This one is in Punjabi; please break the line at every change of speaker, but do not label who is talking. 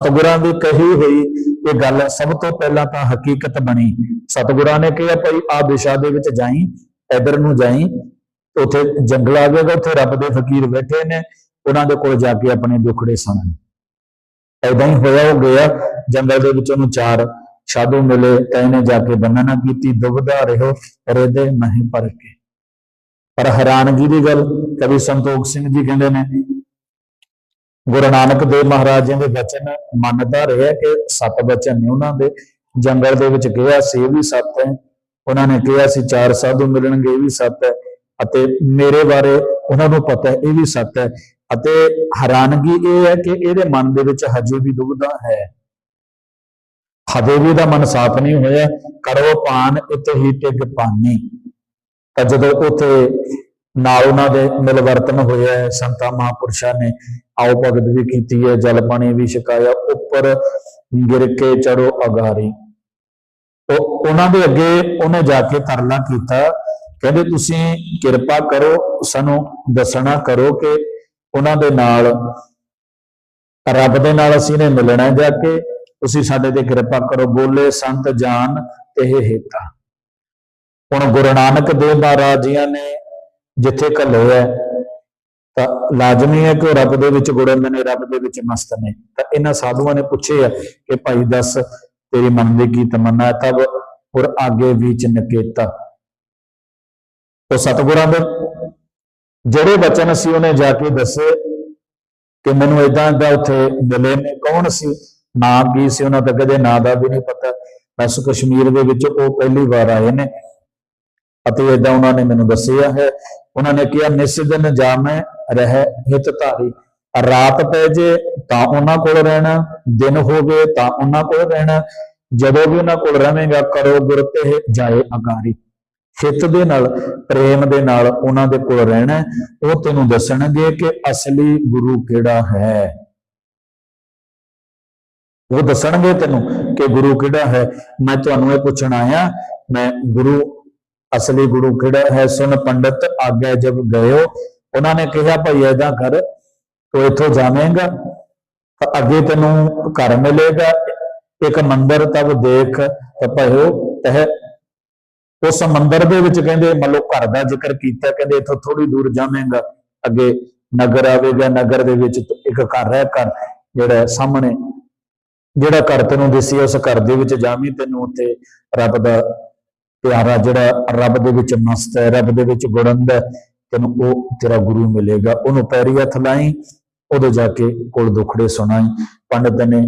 ਸਤਿਗੁਰਾਂ ਦੀ ਕਹੀ ਹੋਈ ਇਹ ਗੱਲ ਸਭ ਤੋਂ ਪਹਿਲਾਂ ਤਾਂ ਹਕੀਕਤ ਬਣੀ। ਸਤਿਗੁਰਾਂ ਨੇ ਕਿਹਾ, ਭਾਈ ਆ ਦਿਸ਼ਾ ਦੇ ਵਿੱਚ ਜਾਈ, ਇਧਰ ਨੂੰ ਜਾਈ। ਉੱਥੇ ਜੰਗਲ ਆ ਜਾਏਗਾ ਉੱਥੇ ਰੱਬ ਦੇ ਫਕੀਰ ਬੈਠੇ ਨੇ। ਉਹਨਾਂ ਦੇ ਕੋਲ ਜਾ ਕੇ ਆਪਣੇ ਦੁੱਖੜੇ ਸੁਣਨ ਐਦਾਂ ਹੀ ਹੋਇਆ ਹੋ ਗਿਆ। ਜੰਗਲ ਦੇ ਵਿੱਚ ਉਹਨੂੰ ਚਾਰ ਸਾਧੂ ਮਿਲੇ। ਤਾਂ ਇਹਨੇ ਜਾ ਕੇ ਬੰਨਣਾ ਕੀਤੀ ਦੁਬਦਾ ਰਹੋ ਰੇਦੇ ਨਹੀਂ ਪਰ ਕੇ। ਪਰ ਹੈਰਾਨਗੀ ਦੀ ਗੱਲ, ਕਵੀ ਸੰਤੋਖ ਸਿੰਘ ਜੀ ਕਹਿੰਦੇ ਨੇ ਗੁਰੂ ਨਾਨਕ ਦੇਵ ਮਹਾਰਾਜ ਜੀ ਦੇ ਬਚਨ ਮੰਨਦਾ ਰਿਹਾ ਕਿ ਸੱਤ ਬਚਨ ਨੇ ਉਹਨਾਂ ਦੇ। ਜੰਗਲ ਦੇ ਵਿੱਚ ਕਿਹਾ ਸੀ ਵੀ ਸੱਤ ਹੈ। ਉਹਨਾਂ ਨੇ ਕਿਹਾ ਸੀ ਚਾਰ ਸਾਧੂ ਮਿਲਣਗੇ, ਇਹ ਵੀ ਸੱਤ ਹੈ। ਅਤੇ ਮੇਰੇ ਬਾਰੇ ਉਹਨਾਂ ਨੂੰ ਪਤਾ ਹੈ, ਇਹ ਵੀ ਸੱਤ ਹੈ। ਅਤੇ ਹੈਰਾਨਗੀ ਇਹ ਹੈ ਕਿ ਇਹਦੇ ਮਨ ਦੇ ਵਿੱਚ ਹਜੇ ਵੀ ਦੁਬਦਾ ਹੈ। ਹਜੇ ਵੀ ਦਾ ਮਨ ਸਾਫ਼ ਨਹੀਂ ਹੋਇਆ। ਕਰੋ ਪਾਨ ਇਤੇ ਹੀ ਟਿਕ ਪਾਨੀ। ਤਾਂ ਜਦੋਂ ਉੱਥੇ ਨਾਲ ਉਹਨਾਂ ਦੇ ਮਿਲਵਰਤਨ ਹੋਇਆ ਹੈ, ਸੰਤਾਂ, ਮਹਾਂਪੁਰਸ਼ਾਂ ਨੇ ਆਓ ਭਗਤ ਵੀ ਕੀਤੀ ਹੈ, ਜਲ ਪਾਣੀ ਵੀ ਛਕਾਇਆ, ਉੱਪਰ ਗਿਰ ਕੇ ਚੜੋ ਅਗਾਰੀ। ਉਹ ਉਹਨਾਂ ਦੇ ਅੱਗੇ ਉਹਨੇ ਜਾ ਕੇ ਤਰਲਾ ਕੀਤਾ, ਕਹਿੰਦੇ ਤੁਸੀਂ ਕਿਰਪਾ ਕਰੋ, ਸਾਨੂੰ ਦੱਸਣਾ ਕਰੋ ਕਿ ਉਹਨਾਂ ਦੇ ਨਾਲ ਰੱਬ ਦੇ ਨਾਲ ਅਸੀਂ ਨੇ ਮਿਲਣਾ ਜਾ ਕੇ, ਤੁਸੀਂ ਸਾਡੇ ਤੇ ਕਿਰਪਾ ਕਰੋ, ਬੋਲੇ ਸੰਤ ਜਾਨ ਤੇ ਹੇਤਾ। ਹੁਣ ਗੁਰੂ ਨਾਨਕ ਦੇਵ ਮਹਾਰਾਜ ਜੀਆਂ ਨੇ ਜਿੱਥੇ ਘੱਲੋ ਹੈ, ਤਾਂ ਲਾਜ਼ਮੀ ਹੈ ਕਿ ਉਹ ਰੱਬ ਦੇ ਵਿੱਚ ਗੁੜਨ ਨੇ ਰੱਬ ਦੇ ਵਿੱਚ ਮਸਤ ਨੇ। ਤਾਂ ਇਹਨਾਂ ਸਾਧੂਆਂ ਨੇ ਪੁੱਛੇ ਆ ਕਿ ਭਾਈ ਦੱਸ ਤੇਰੀ ਮਨ ਦੀ ਕੀ ਤਮੰਨਾ ਹੈ? ਤਬ ਔਰ ਆਗੇ ਵਿੱਚ ਨਕੇਤਾ। ਉਹ ਸਤਿਗੁਰਾਂ ਦੇ ਜਿਹੜੇ ਬਚਨ ਸੀ ਉਹਨੇ ਜਾ ਕੇ ਦੱਸੇ ਕਿ ਮੈਨੂੰ ਇਦਾਂ ਦਾ ਉੱਥੇ ਮਿਲੇ ਨੇ। ਕੌਣ ਸੀ? ਨਾਮ ਕੀ ਸੀ? ਉਹਨਾਂ ਦਾ ਕਦੇ ਨਾਂ ਦਾ ਵੀ ਨਹੀਂ ਪਤਾ। ਬਸ ਕਸ਼ਮੀਰ ਦੇ ਵਿੱਚ ਉਹ ਪਹਿਲੀ ਵਾਰ ਆਏ ਨੇ। ਅਤੇ ਇਦਾਂ ਉਹਨਾਂ ਨੇ ਮੈਨੂੰ ਦੱਸਿਆ ਹੈ। ਉਹਨਾਂ ਨੇ ਕਿਹਾ ਨਿਸ ਜਾਮੈ ਰਹਿ ਹਿਤ ਧਾਰੀ ਰਾਤ ਪੈ ਜੇ ਤਾਂ ਉਹਨਾਂ ਕੋਲ ਰਹਿਣਾ, ਦਿਨ ਹੋਵੇ ਤਾਂ ਉਹਨਾਂ ਕੋਲ ਰਹਿਣਾ। ਜਦੋਂ ਵੀ ਉਹਨਾਂ ਕੋਲ ਰਵੇਂਗਾ, ਕਰੋ ਗੁਰ ਤੇ ਜਾਏ ਅਗਾਰੀ। ਹਿੱਤ ਦੇ ਨਾਲ, ਪ੍ਰੇਮ ਦੇ ਨਾਲ ਉਹਨਾਂ ਦੇ ਕੋਲ ਰਹਿਣਾ ਉਹ ਤੈਨੂੰ ਦੱਸਣਗੇ ਕਿ ਅਸਲੀ ਗੁਰੂ ਕਿਹੜਾ ਹੈ। ਉਹ ਦੱਸਣਗੇ ਤੈਨੂੰ ਕਿ ਗੁਰੂ ਕਿਹੜਾ ਹੈ। ਮੈਂ ਤੁਹਾਨੂੰ ਇਹ ਪੁੱਛਣ ਆਇਆ, ਮੈਂ ਗੁਰੂ ਅਸਲੀ ਗੁਰੂ ਕਿਹੜਾ ਹੈ? ਸੁਨ ਪੰਡਤ, ਆਗੇ ਜਬ ਗਇਓ। ਉਹਨਾਂ ਨੇ ਕਿਹਾ, ਭਾਈ ਏਦਾਂ ਕਰ, ਤੂੰ ਇੱਥੋਂ ਜਾਵੇਂਗਾ, ਤਾਂ ਅੱਗੇ ਤੈਨੂੰ ਘਰ ਮਿਲੇਗਾ। ਇੱਕ ਮੰਦਰ ਤਬ ਦੇਖ, ਤਾਂ ਤਹ ਉਸ ਮੰਦਰ ਦੇ ਵਿੱਚ ਕਹਿੰਦੇ ਮੰਨ ਘਰ ਦਾ ਜ਼ਿਕਰ ਕੀਤਾ, ਕਹਿੰਦੇ, ਇੱਥੋਂ ਥੋੜੀ ਦੂਰ ਜਾਵੇਂਗਾ। ਅੱਗੇ ਨਗਰ ਆਵੇਗਾ, ਨਗਰ ਦੇ ਵਿੱਚ ਇੱਕ ਘਰ ਹੈ, ਘਰ ਜਿਹੜਾ ਸਾਹਮਣੇ, ਜਿਹੜਾ ਘਰ ਤੈਨੂੰ ਦਿਸੀ ਉਸ ਘਰ ਦੇ ਵਿੱਚ ਜਾਵੀਂ, ਤੈਨੂੰ ਉੱਥੇ ਰੱਬ ਦਾ ਪਿਆਰਾ ਜਿਹੜਾ ਰੱਬ ਦੇ ਵਿੱਚ ਮਸਤ ਹੈ, ਰੱਬ ਦੇ ਵਿੱਚ ਗੁੜੰਦ ਹੈ, ਤੈਨੂੰ ਉਹ ਤੇਰਾ ਗੁਰੂ ਮਿਲੇਗਾ। ਉਹਨੂੰ ਪੈਰੀ ਹੱਥ ਲਾਈ ਉਦੋਂ ਜਾ ਕੇ ਕੋਲ ਦੁਖੜੇ ਸੁਣਾਈ। ਪੰਡਤ ਨੇ